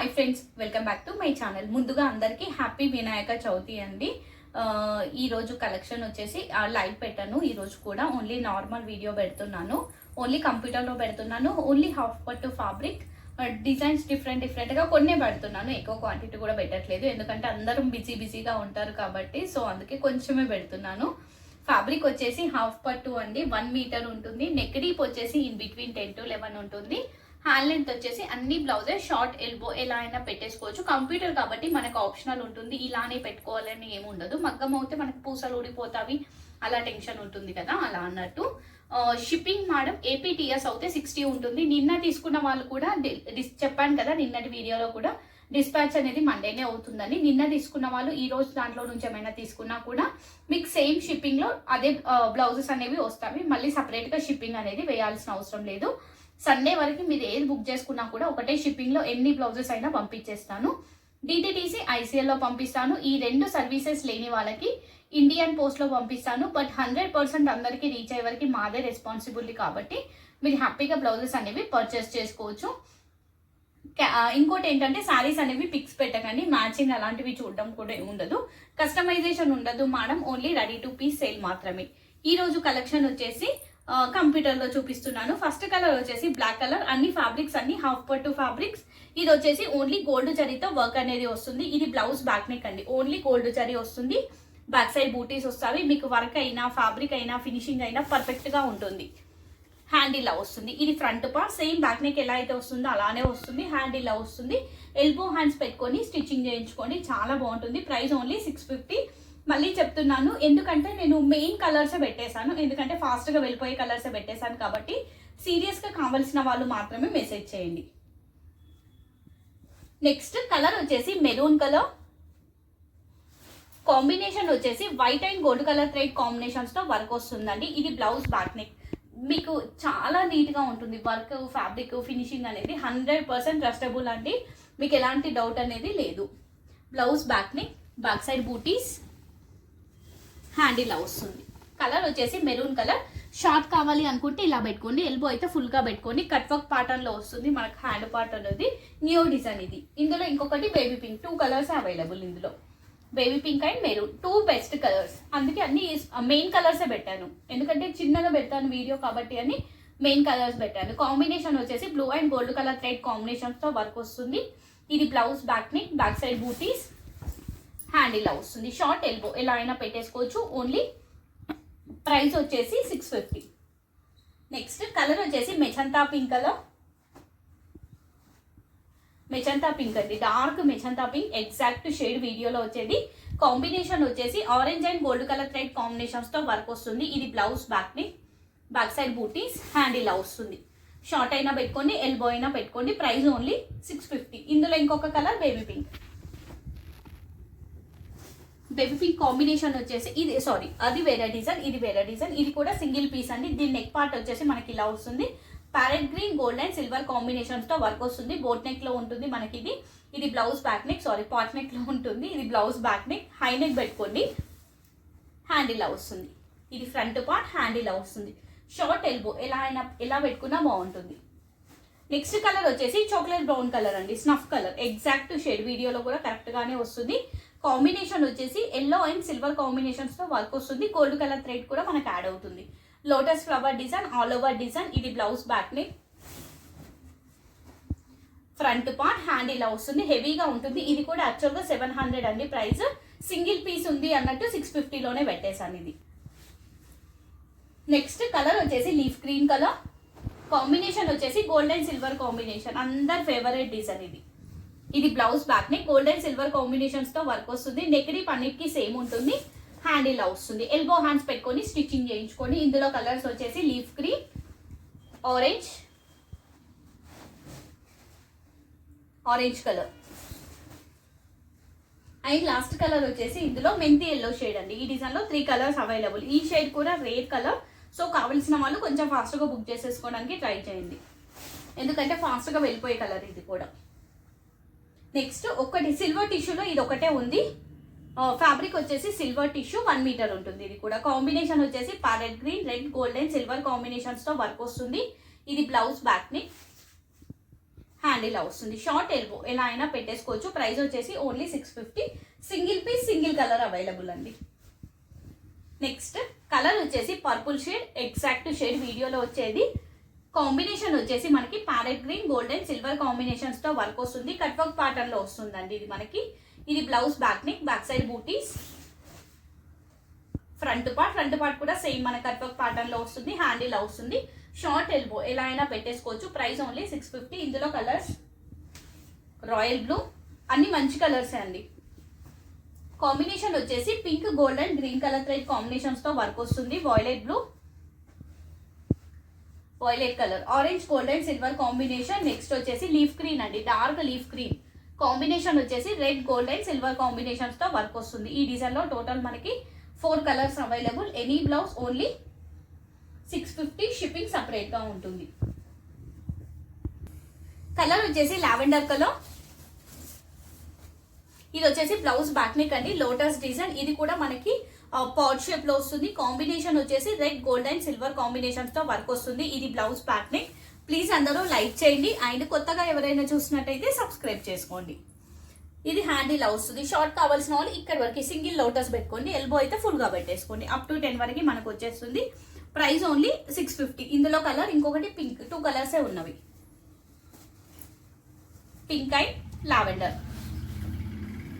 Hi friends welcome back to my channel ముందుగా అందరికీ happy Vinayaka Chavithi అండి. ఈరోజు కలెక్షన్ వచ్చేసి లైవ్ పెట్టాను. ఈరోజు కూడా ఓన్లీ నార్మల్ వీడియో పెడుతున్నాను. ఓన్లీ కంప్యూటర్లో పెడుతున్నాను. ఓన్లీ హాఫ్ పట్టు ఫ్యాబ్రిక్ డిజైన్స్ డిఫరెంట్ డిఫరెంట్గా కొన్ని పెడుతున్నాను. ఎక్కువ క్వాంటిటీ కూడా పెట్టట్లేదు. ఎందుకంటే అందరం బిజీ బిజీగా ఉంటారు కాబట్టి సో అందుకే కొంచెమే పెడుతున్నాను. ఫ్యాబ్రిక్ వచ్చేసి హాఫ్ పట్టు అండి. వన్ మీటర్ ఉంటుంది. నెక్ డీప్ వచ్చేసి in between ten to eleven ఉంటుంది. హ్యాండ్ లెంత్ వచ్చేసి అన్ని బ్లౌజెస్ షార్ట్ ఎల్బో ఎలా అయినా పెట్టేసుకోవచ్చు. కంప్యూటర్ కాబట్టి మనకు ఆప్షనల్ ఉంటుంది. ఇలానే పెట్టుకోవాలని ఏమి ఉండదు. మగ్గం అయితే మనకు పూసలు ఊడిపోతావి. అలా టెన్షన్ ఉంటుంది కదా అలా అన్నట్టు. షిప్పింగ్ మేడం ఏపీటీఎస్ అయితే సిక్స్టీ ఉంటుంది. నిన్న తీసుకున్న వాళ్ళు కూడా చెప్పాను కదా నిన్నటి వీడియోలో కూడా డిస్పాచ్ అనేది మండేనే అవుతుందని. నిన్న తీసుకున్న వాళ్ళు ఈ రోజు దాంట్లో నుంచి ఏమైనా తీసుకున్నా కూడా మీకు సేమ్ షిప్పింగ్లో అదే బ్లౌజెస్ అనేవి వస్తాయి. మళ్ళీ సపరేట్గా షిప్పింగ్ అనేది వేయాల్సిన అవసరం లేదు. సండే వరకు మీరు ఏది బుక్ చేసుకున్నా కూడా ఒకటే షిప్పింగ్లో ఎన్ని బ్లౌజెస్ అయినా పంపించేస్తాను. డిటిటీసీ ఐసీఎల్లో పంపిస్తాను. ఈ రెండు సర్వీసెస్ లేని వాళ్ళకి ఇండియన్ పోస్ట్లో పంపిస్తాను. బట్ హండ్రెడ్ పర్సెంట్ అందరికీ రీచ్ అయ్యే వరకు మాదే రెస్పాన్సిబిలిటీ కాబట్టి మీరు హ్యాపీగా బ్లౌజెస్ అనేవి పర్చేస్ చేసుకోవచ్చు. ఇంకోటి ఏంటంటే శారీస్ అనేవి పిక్స్ పెట్టకండి. మ్యాచింగ్ అలాంటివి చూడడం కూడా ఉండదు. కస్టమైజేషన్ ఉండదు. Madam only ready to piece sale మాత్రమే. ఈ రోజు కలెక్షన్ వచ్చేసి కంప్యూటర్లో చూపిస్తున్నాను. ఫస్ట్ కలర్ వచ్చేసి బ్లాక్ కలర్. అన్ని ఫ్యాబ్రిక్స్ అన్ని హాఫ్ పట్టు ఫ్యాబ్రిక్స్. ఇది వచ్చేసి ఓన్లీ గోల్డ్ జరీతో వర్క్ అనేది వస్తుంది. ఇది బ్లౌజ్ బ్యాక్ నెక్ అండి. ఓన్లీ గోల్డ్ జరీ వస్తుంది. బ్యాక్ సైడ్ బూటీస్ వస్తాయి. మీకు వర్క్ అయినా ఫ్యాబ్రిక్ అయినా ఫినిషింగ్ అయినా పర్ఫెక్ట్గా ఉంటుంది. హ్యాండ్ ఇలా వస్తుంది. ఇది ఫ్రంట్ పా సేమ్ బ్యాక్ నెక్ ఎలా అయితే వస్తుందో అలానే వస్తుంది. హ్యాండ్ ఇలా వస్తుంది. ఎల్బో హ్యాండ్స్ పెట్టుకొని స్టిచ్చింగ్ చేయించుకోండి. చాలా బాగుంటుంది. Price only six fifty. మళ్ళీ చెప్తున్నాను ఎందుకంటే నేను మెయిన్ కలర్సే పెట్టేశాను. ఎందుకంటే ఫాస్ట్గా వెళ్ళిపోయే కలర్సే పెట్టేశాను కాబట్టి సీరియస్గా కావాల్సిన వాళ్ళు మాత్రమే మెసేజ్ చేయండి. నెక్స్ట్ కలర్ వచ్చేసి మెరూన్ కలర్ కాంబినేషన్ వచ్చేసి white and gold colour thread కాంబినేషన్స్తో work వస్తుందండి. ఇది బ్లౌజ్ బ్యాక్ నెక్ మీకు చాలా నీట్గా ఉంటుంది. వర్క్ ఫ్యాబ్రిక్ ఫినిషింగ్ అనేది హండ్రెడ్ పర్సెంట్ ట్రస్టబుల్ అండి. మీకు ఎలాంటి డౌట్ అనేది లేదు. Blouse back neck back side బూటీస్ హ్యాండ్ ఇలా వస్తుంది కలర్ వచ్చేసి మెరూన్ కలర్. షార్ట్ కావాలి అనుకుంటే ఇలా పెట్టుకోండి. ఎల్బో అయితే ఫుల్గా పెట్టుకోండి. కట్ వర్క్ ప్యాటర్న్లో వస్తుంది మనకు హ్యాండ్ పార్ట్ అనేది. న్యూ డిజైన్ ఇది. ఇందులో ఇంకొకటి baby pink. Two colours available ఇందులో. Baby pink and maroon. Two best colours. అందుకే అన్ని మెయిన్ కలర్సే పెట్టాను. ఎందుకంటే చిన్నగా పెడతాను వీడియో కాబట్టి అని మెయిన్ కలర్స్ పెట్టాను. కాంబినేషన్ వచ్చేసి blue and gold colour thread కాంబినేషన్తో వర్క్ వస్తుంది. ఇది blouse back neck back side బూటీస్. హ్యాండ్ ఇలా వస్తుంది షార్ట్ ఎల్బో ఎలా అయినా పెట్టేసుకోవచ్చు. ఓన్లీ ప్రైస్ వచ్చేసి సిక్స్ ఫిఫ్టీ నెక్స్ట్ కలర్ వచ్చేసి magenta pink colour. Magenta pink అండి. Dark magenta pink. Exact shade వీడియోలో వచ్చేది. కాంబినేషన్ వచ్చేసి orange and gold colour thread కాంబినేషన్స్తో work వస్తుంది. ఇది బ్లౌజ్ బ్యాక్ని బ్యాక్ సైడ్ బూటీస్ హ్యాండ్ ఇలా వస్తుంది షార్ట్ అయినా పెట్టుకోండి ఎల్బో అయినా పెట్టుకోండి. ప్రైస్ ఓన్లీ సిక్స్ ఫిఫ్టీ ఇందులో ఇంకొక colour baby pink. Baby pink combination వచ్చేసి ఇది సారీ అది వేరే డిజైన్ ఇది వేరే డిజైన్ ఇది కూడా సింగిల్ పీస్ అండి. దీని నెక్ పార్ట్ వచ్చేసి మనకి ఇలా వస్తుంది. Parrot green gold and silver కాంబినేషన్స్తో work వస్తుంది. బోట్ నెక్లో ఉంటుంది మనకి ఇది. ఇది blouse back neck sorry pot నెక్లో ఉంటుంది. ఇది blouse back neck high neck పెట్టుకోండి. హ్యాండ్ ఇలా వస్తుంది. ఇది ఫ్రంట్ పార్ట్ హ్యాండ్ ఇలా వస్తుంది. షార్ట్ ఎల్బో ఎలా అయినా ఎలా పెట్టుకున్నా బాగుంటుంది. నెక్స్ట్ కలర్ వచ్చేసి చాక్లెట్ బ్రౌన్ కలర్ అండి. స్నఫ్ కలర్ ఎగ్జాక్ట్ షేడ్ వీడియోలో కూడా కరెక్ట్గానే వస్తుంది. కాంబినేషన్ వచ్చేసి ఎల్లో అండ్ సిల్వర్ కాంబినేషన్స్తో వర్క్ వస్తుంది. గోల్డ్ కలర్ థ్రెడ్ కూడా మనకు యాడ్ అవుతుంది. Lotus flower design all over design. ఇది blouse back neck front part hand ఇలా వస్తుంది. హెవీగా ఉంటుంది. ఇది కూడా యాక్చువల్గా సెవెన్ హండ్రెడ్ అండి ప్రైస్. సింగిల్ పీస్ ఉంది అన్నట్టు సిక్స్ ఫిఫ్టీలోనే పెట్టేశాను ఇది. నెక్స్ట్ కలర్ వచ్చేసి లీఫ్ గ్రీన్ కలర్. కాంబినేషన్ వచ్చేసి గోల్డ్ అండ్ సిల్వర్ కాంబినేషన్. అందరి ఫేవరెట్ డిజైన్ ఇది. ఇది blouse back neck gold and silver కాంబినేషన్స్తో work వస్తుంది. నెక్ డీప్ అన్నిటికి సేమ్ ఉంటుంది. హ్యాండ్ ఇలా వస్తుంది. ఎల్బో హ్యాండ్స్ పెట్టుకొని స్టిచ్చింగ్ చేయించుకొని ఇందులో కలర్స్ వచ్చేసి leaf green orange orange colour and last colour వచ్చేసి ఇందులో మెంతి ఎల్లో షేడ్ అండి. ఈ డిజైన్లో త్రీ కలర్స్ అవైలబుల్ ఈ షేడ్ కూడా రేర్ కలర్ సో కావలసిన వాళ్ళు కొంచెం ఫాస్ట్గా బుక్ చేసేసుకోవడానికి ట్రై చేయండి. ఎందుకంటే ఫాస్ట్గా వెళ్ళిపోయే కలర్ ఇది కూడా. నెక్స్ట్ ఒకటి సిల్వర్ టిష్యూలో ఇది ఒకటే ఉంది. ఫ్యాబ్రిక్ వచ్చేసి సిల్వర్ టిష్యూ వన్ మీటర్ ఉంటుంది. ఇది కూడా కాంబినేషన్ వచ్చేసి parrot green red gold and silver కాంబినేషన్స్తో work వస్తుంది. ఇది బ్లౌజ్ బ్యాక్ని వస్తుంది. షార్ట్ ఎల్బో ఎలా అయినా పెట్టేసుకోవచ్చు. ప్రైస్ వచ్చేసి only six fifty single piece single colour available అండి. నెక్స్ట్ కలర్ వచ్చేసి పర్పుల్ షేడ్ ఎగ్జాక్ట్ షేడ్ వీడియోలో వచ్చేది. కాంబినేషన్ వచ్చేసి మనకి ప్యారెట్ గ్రీన్ గోల్డెన్ సిల్వర్ కాంబినేషన్స్తో వర్క్ వస్తుంది. కట్ వర్క్ ప్యాటర్న్లో వస్తుందండి ఇది మనకి. ఇది blouse back neck back side బూటీస్. ఫ్రంట్ పార్ట్ ఫ్రంట్ పార్ట్ కూడా సేమ్ మన కట్ వర్క్ ప్యాటర్న్లో వస్తుంది హ్యాండిల్ ఇలా వస్తుంది. షార్ట్ ఎల్బో ఎలా అయినా పెట్టేసుకోవచ్చు. ప్రైస్ ఓన్లీ సిక్స్ ఫిఫ్టీ ఇందులో కలర్స్ రాయల్ బ్లూ. అన్ని మంచి కలర్స్ అండి. కాంబినేషన్ వచ్చేసి pink gold and green colour thread కాంబినేషన్స్తో work వస్తుంది. Violet blue violet colour. Orange gold and silver combination next వచ్చేసి లీఫ్ గ్రీన్ అండి. డార్క్ లీఫ్ గ్రీన్ కాంబినేషన్ వచ్చేసి red gold and silver కాంబినేషన్స్తో work వస్తుంది. ఈ డిజైన్లో టోటల్ మనకి four colours available any blouse only six fifty shipping సపరేట్గా ఉంటుంది. కలర్ వచ్చేసి లావెండర్ కలర్ ఇది వచ్చేసి బ్లౌజ్ బ్యాక్ నెక్ అండి. లోటస్ డిజైన్ ఇది కూడా మనకి పాట్ షేప్లో వస్తుంది. కాంబినేషన్ వచ్చేసి రెడ్ గోల్డ్ అండ్ సిల్వర్ కాంబినేషన్స్తో వర్క్ వస్తుంది. ఇది బ్లౌజ్ ప్యాట్ని ప్లీజ్ అందరూ లైక్ చేయండి. అండ్ కొత్తగా ఎవరైనా చూసినట్టయితే సబ్స్క్రైబ్ చేసుకోండి. ఇది హ్యాండ్ ఇలా వస్తుంది. షార్ట్ కావాల్సిన వాళ్ళు ఇక్కడ వరకు సింగిల్ లోటస్ పెట్టుకోండి. ఎల్బో అయితే ఫుల్గా పెట్టేసుకోండి. అప్ టు టెన్ వరకు మనకు వచ్చేస్తుంది. ప్రైస్ ఓన్లీ సిక్స్ ఫిఫ్టీ ఇందులో కలర్ ఇంకొకటి పింక్ టూ కలర్సే ఉన్నవి. పింక్ అండ్ లావెండర్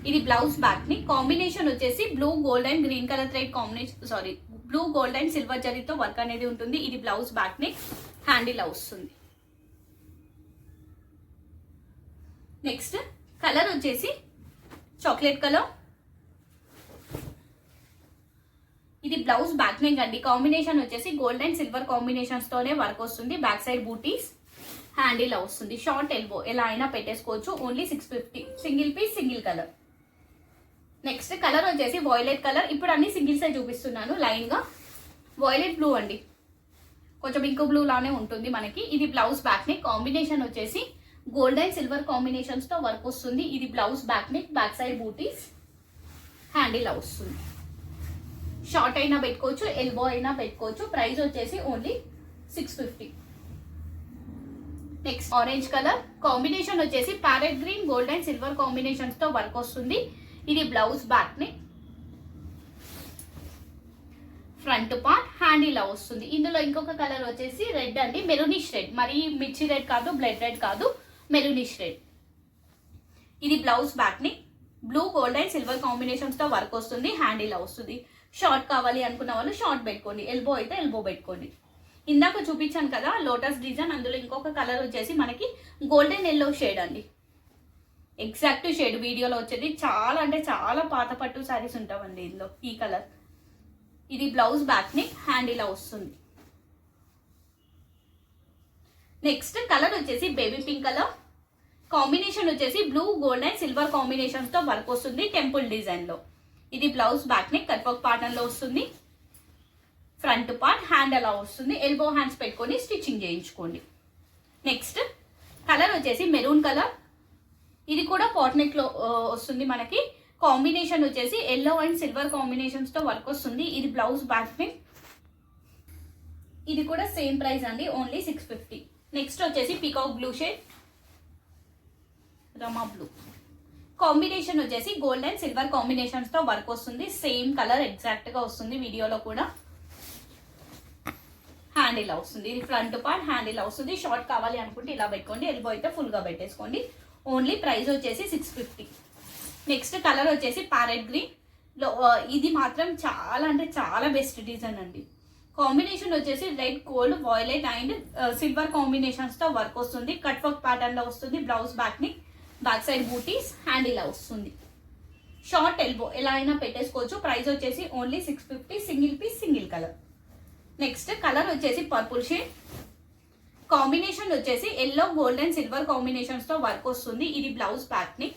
ఇది బ్లౌజ్ బ్యాక్ని. కాంబినేషన్ వచ్చేసి blue gold and green colour thread combination sorry blue gold and silver జరీతో వర్క్ అనేది ఉంటుంది. ఇది బ్లౌజ్ బ్యాక్ని హ్యాండిల్ వస్తుంది నెక్స్ట్ కలర్ వచ్చేసి చాక్లెట్ కలర్ ఇది బ్లౌజ్ బ్యాక్ నెక్ అండి కాంబినేషన్ వచ్చేసి గోల్డ్ అండ్ సిల్వర్ కాంబినేషన్స్ తోనే వర్క్ వస్తుంది. బ్యాక్ సైడ్ బూటీస్ హ్యాండిల్ వస్తుంది షార్ట్ ఎల్బో ఎలా అయినా పెట్టేసుకోవచ్చు. Only six fifty single piece single colour next colour వచ్చేసి వాయిలెట్ కలర్. ఇప్పుడు అన్ని సింగిల్స్ చూపిస్తున్నాను లైన్గా. వాయిలెట్ బ్లూ అండి. కొంచెం ఇంకో బ్లూ లానే ఉంటుంది మనకి. ఇది బ్లౌజ్ బ్యాక్ నెక్. కాంబినేషన్ వచ్చేసి గోల్డ్ అండ్ సిల్వర్ కాంబినేషన్స్తో వర్క్ వస్తుంది. ఇది blouse back neck back side బూటీస్ హ్యాండిల్ వస్తుంది. షార్ట్ అయినా పెట్టుకోవచ్చు ఎల్బో అయినా పెట్టుకోవచ్చు. ప్రైస్ వచ్చేసి only six fifty. Next orange colour. Combination వచ్చేసి parrot green gold and silver కాంబినేషన్స్తో work వస్తుంది. ఇది బ్లౌజ్ బ్యాక్ని. ఫ్రంట్ పార్ట్ హ్యాండ్ ఇలా వస్తుంది. ఇందులో ఇంకొక కలర్ వచ్చేసి రెడ్ అండి. Maroonish red. మరి మిర్చి రెడ్ కాదు బ్లడ్ రెడ్ కాదు మెరూనిష్ రెడ్. ఇది బ్లౌజ్ బ్యాక్ని. బ్లూ గోల్డ్ అండ్ సిల్వర్ కాంబినేషన్స్తో వర్క్ వస్తుంది. హ్యాండ్ ఇలా వస్తుంది. షార్ట్ కావాలి అనుకున్న వాళ్ళు షార్ట్ పెట్టుకోండి. ఎల్బో అయితే ఎల్బో పెట్టుకోండి. ఇందాక చూపించాను కదా లోటస్ డిజైన్. అందులో ఇంకొక కలర్ వచ్చేసి మనకి గోల్డెన్ ఎల్లో షేడ్ అండి. ఎగ్జాక్ట్ షేడ్ వీడియోలో వచ్చేది. చాలా అంటే చాలా పాత పట్టు శారీస్ ఉంటామండి ఇందులో ఈ కలర్ ఇది బ్లౌజ్ బ్యాక్ని హ్యాండ్ ఇలా వస్తుంది. నెక్స్ట్ కలర్ వచ్చేసి బేబీ పింక్ కలర్ కాంబినేషన్ వచ్చేసి బ్లూ గోల్డ్ అండ్ సిల్వర్ కాంబినేషన్తో వర్క్ వస్తుంది టెంపుల్ డిజైన్లో ఇది బ్లౌజ్ బ్యాక్ని కట్వర్క్ పాటర్న్ వస్తుంది. ఫ్రంట్ పార్ట్ హ్యాండ్ అలా వస్తుంది. ఎల్బో హ్యాండ్స్ పెట్టుకొని స్టిచ్చింగ్ చేయించుకోండి. నెక్స్ట్ కలర్ వచ్చేసి మెరూన్ కలర్ ఇది కూడా పాట్ నెక్లో వస్తుంది మనకి. కాంబినేషన్ వచ్చేసి ఎల్లో అండ్ సిల్వర్ కాంబినేషన్స్తో వర్క్ వస్తుంది. ఇది బ్లౌజ్ బ్యాక్ ఇది కూడా సేమ్ ప్రైస్ అండి ఓన్లీ సిక్స్ ఫిఫ్టీ నెక్స్ట్ వచ్చేసి పీకాక్ బ్లూ షేడ్ రమా బ్లూ కాంబినేషన్ వచ్చేసి గోల్డ్ అండ్ సిల్వర్ కాంబినేషన్స్తో వర్క్ వస్తుంది. సేమ్ కలర్ ఎగ్జాక్ట్గా వస్తుంది వీడియోలో కూడా. హ్యాండ్ ఇలా వస్తుంది. ఇది ఫ్రంట్ పార్ట్ హ్యాండ్ ఇలా వస్తుంది. షార్ట్ కావాలి అనుకుంటే ఇలా పెట్టుకోండి. ఎల్బో అయితే ఫుల్గా పెట్టేసుకోండి. ఓన్లీ ప్రైస్ వచ్చేసి సిక్స్ ఫిఫ్టీ నెక్స్ట్ కలర్ వచ్చేసి ప్యారెట్ గ్రీన్లో ఇది మాత్రం చాలా అంటే చాలా బెస్ట్ డిజైన్ అండి. కాంబినేషన్ వచ్చేసి red gold violet and silver కాంబినేషన్స్తో work వస్తుంది. కట్ వర్క్ ప్యాటర్న్లో వస్తుంది. బ్లౌజ్ బ్యాక్ని బ్యాక్ సైడ్ బూటీస్ హ్యాండ్ ఇలా వస్తుంది. షార్ట్ ఎల్బో ఎలా అయినా పెట్టేసుకోవచ్చు. ప్రైస్ వచ్చేసి only six fifty single piece single colour next colour వచ్చేసి పర్పుల్ షేడ్ కాంబినేషన్ వచ్చేసి ఎల్లో గోల్డ్ అండ్ సిల్వర్ కాంబినేషన్స్తో వర్క్ వస్తుంది. ఇది బ్లౌజ్ ప్యాట్ని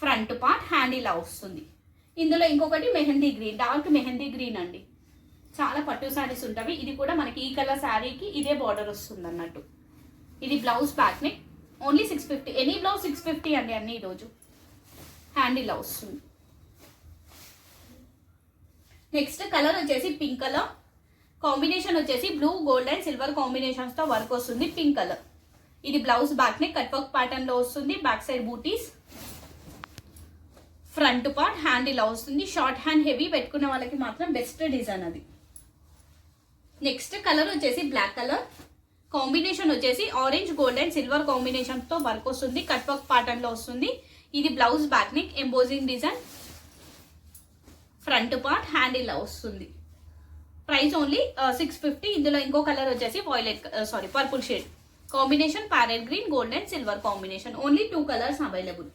ఫ్రంట్ పార్ట్ హ్యాండ్ ఇలా వస్తుంది. ఇందులో ఇంకొకటి mehndi green dark mehndi green అండి. చాలా పట్టు శారీస్ ఉంటాయి. ఇది కూడా మనకి ఈ కలర్ శారీకి ఇదే బార్డర్ వస్తుంది అన్నట్టు. ఇది blouse ప్యాక్ని only six fifty any blouse six fifty అండి అన్ని ఈరోజు హ్యాండ్ ఇలా వస్తుంది. నెక్స్ట్ కలర్ వచ్చేసి పింక్ కలర్ కాంబినేషన్ వచ్చేసి బ్లూ గోల్డ్ అండ్ సిల్వర్ కాంబినేషన్స్తో వర్క్ వస్తుంది పింక్ కలర్ ఇది blouse back neck cut work ప్యాటర్న్లో వస్తుంది బ్యాక్ సైడ్ బూటీస్ ఫ్రంట్ పార్ట్ హ్యాండ్ ఇలా వస్తుంది. షార్ట్ హ్యాండ్ హెవీ పెట్టుకున్న వాళ్ళకి మాత్రం బెస్ట్ డిజైన్ అది. నెక్స్ట్ కలర్ వచ్చేసి బ్లాక్ కలర్ కాంబినేషన్ వచ్చేసి ఆరెంజ్ గోల్డ్ అండ్ సిల్వర్ కాంబినేషన్తో వర్క్ వస్తుంది కట్ వర్క్ ప్యాటర్న్లో వస్తుంది. ఇది blouse back neck embossing design front part hand ఇలా వస్తుంది. ప్రైస్ ఓన్లీ సిక్స్ ఫిఫ్టీ ఇందులో ఇంకో కలర్ వచ్చేసి violet sorry purple shade combination parrot green gold and silver combination only two colours available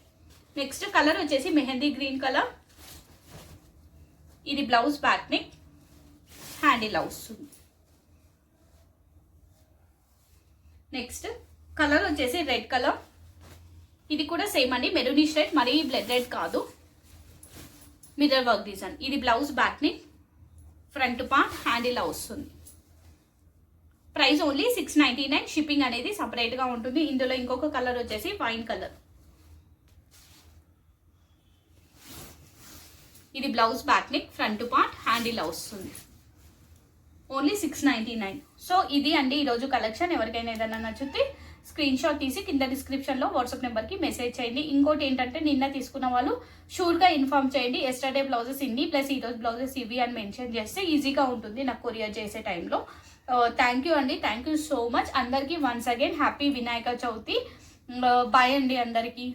next colour వచ్చేసి mehndi green colour ఇది blouse back neck హ్యాండిల్ వస్తుంది next colour వచ్చేసి రెడ్ కలర్ ఇది కూడా సేమ్ అండి మెరూనిష్ రెడ్ మరీ బ్లడ్ రెడ్ కాదు. మిర్రర్ వర్క్ డిజైన్ ఇది blouse back neck front part hand ఇలా వస్తుంది. Price only six ninety nine. Shipping అనేది సపరేట్గా ఉంటుంది. ఇందులో ఇంకొక కలర్ వచ్చేసి వైన్ కలర్. ఇది blouse back neck front part hand ఇలా వస్తుంది. Only six ninety nine. So ఇది అండి ఈరోజు కలెక్షన్. ఎవరికైనా ఏదైనా నచ్చితే స్క్రీన్ షాట్ తీసి కింద డిస్క్రిప్షన్లో వాట్సాప్ నెంబర్కి మెసేజ్ చేయండి. ఇంకోటి ఏంటంటే నిన్న తీసుకున్న వాళ్ళు షూర్గా ఇన్ఫార్మ్ చేయండి. ఎస్టర్డే బ్లౌజెస్ ఇన్ని ప్లస్ ఈరోజు బ్లౌజెస్ ఇవి అని మెన్షన్ చేస్తే ఈజీగా ఉంటుంది నాకు కొరియర్ చేసే టైంలో థ్యాంక్ యూ అండి. థ్యాంక్ యూ సో మచ్ అందరికీ once again happy Vinayaka Chavithi. Uh, bye అండి అందరికీ.